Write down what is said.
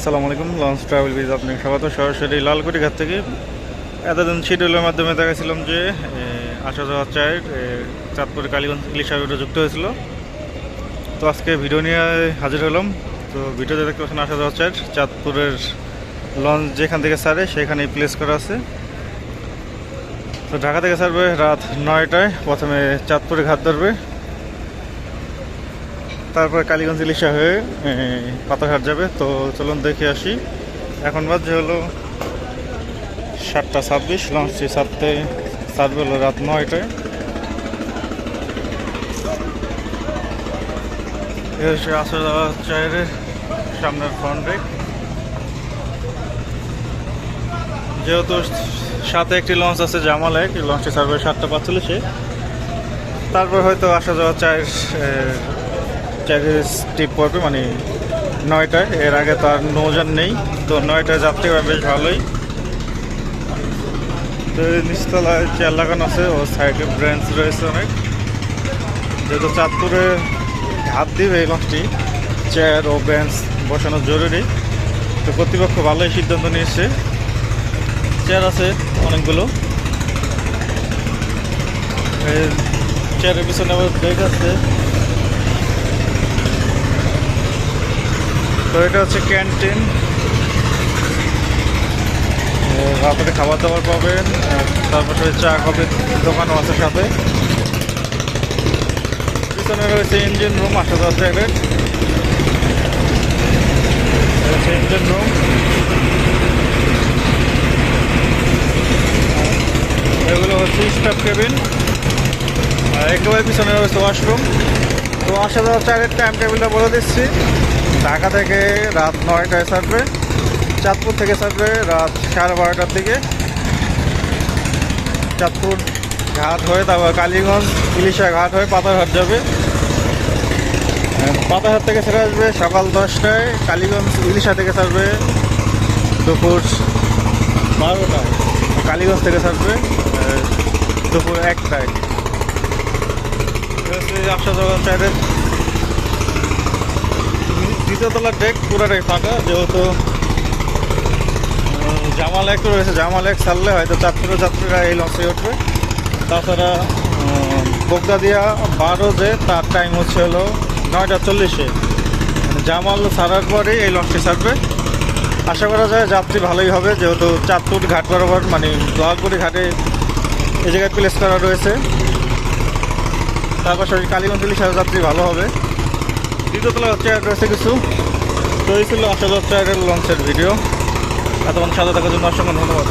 আসসালামু আলাইকুম launch travel বিজ আপনাকে স্বাগত। সরাসরি লালকুটি ঘাট থেকে এতদিন শিডিউলের মাধ্যমে দেখাছিলাম যে যাওয়ার চায়ের চাঁদপুর কালীগঞ্জ ইলিশ হাইওয়েটা যুক্ত হয়েছিল। তো আজকে ভিডিও নিয়ে হাজির হলাম। তো ভিডিওতে দেখতে পাচ্ছেন যাওয়ার চায়ের চাঁদপুরের লঞ্চ যেখান থেকে ছাড়ে, সেখানেই প্লেস করা আছে। তো ঢাকা থেকে ছাড়বে রাত নয়টায়, প্রথমে চাঁদপুরে ঘাট ধরবে। তারপর কালীগঞ্জ ইলিশা হয়ে পাতাঘাট যাবে। তো চলুন দেখে আসি। এখন বাজে হলো সাতটা ছাব্বিশ লঞ্চটি সাতটে ছাড়বে হলো রাত নয়টায়। এ হচ্ছে আসা চায়ের সামনের ফ্রন্ট ব্রেক যেহেতু সাথে একটি লঞ্চ আছে জামাল এক লঞ্চটি ছাড়বে সাতটা পাঁচচল্লিশে। তারপর হয়তো আসা যাওয়া চায়ের এ, চার্জেস টিপ পড়বে মানে নয়টায়। এর আগে তো আর নৌযান নেই তো নয়টায় যাত্রী হয় বেশ ভালোই। তো নিচতলায় চেয়ার লাগানো আছে ও সাইডে ব্রেঞ্চ রয়েছে অনেক। যেহেতু চাঁদপুরে হাত দিবে এই লঞ্চটি চেয়ার ও বেঞ্চ বসানো জরুরি। তো কর্তৃপক্ষ ভালোই সিদ্ধান্ত নিয়েছে। চেয়ার আছে অনেকগুলো। চেয়ারের পিছনে আবার ব্রেক আছে। তো এটা হচ্ছে ক্যান্টিন। রাতে খাবার দাবার পাবেন তারপরে চা কফির দোকানও আছে সাথে। পিছনে রয়েছে ইঞ্জিন রুম আসা যাচ্ছে এদের। ইঞ্জিন রুম এগুলো হচ্ছে স্টাফ কেবিন একেবারে পিছনে রয়েছে ওয়াশরুম তো আসা যাওয়া চারের টাইম টেবিলটা বলে দিচ্ছি। ঢাকা থেকে রাত নয়টায় ছাড়বে চাঁদপুর থেকে ছাড়বে রাত সাড়ে বারোটার দিকে। চাঁদপুর ঘাট হয়ে তারপর কালীগঞ্জ, ইলিশা ঘাট হয়ে পাতারহাট যাবে। পাতারহাট থেকে ছেড়ে আসবে সকাল দশটায়, কালীগঞ্জ, ইলিশা থেকে ছাড়বে দুপুর বারোটায় কালীগঞ্জ থেকে ছাড়বে দুপুর একটায়। আসা যাওয়া চাইদের দ্বিতীয় তলার ডেক পুরোটাই ফাঁকা যেহেতু উম, জামাল এক রয়েছে। জামা এক ছাড়লে হয়তো চাঁদপুরের যাত্রীরা এই লঞ্চে উঠবে। তাছাড়া বোগদা দিয়া বারো যে তার টাইম হচ্ছে হলো নয়টা চল্লিশে। মানে জামাল ছাড়ার পরেই এই লঞ্চটি ছাড়বে। আশা করা যায় যাত্রী ভালোই হবে যেহেতু চাঁদপুর ঘাট বরাবর মানে দোয়ালপুরি ঘাটে এই জায়গায় প্লেস করা রয়েছে। তার পাশাপাশি কালীগঞ্জ ইলিশার যাত্রী ভালো হবে। দ্বিতীয়তলা হচ্ছে রয়েছে কিছু। তো এই ছিল আসলে যাত্রা লঞ্চের ভিডিও এতক্ষণ সাথে থাকার জন্য অসংখ্য ধন্যবাদ।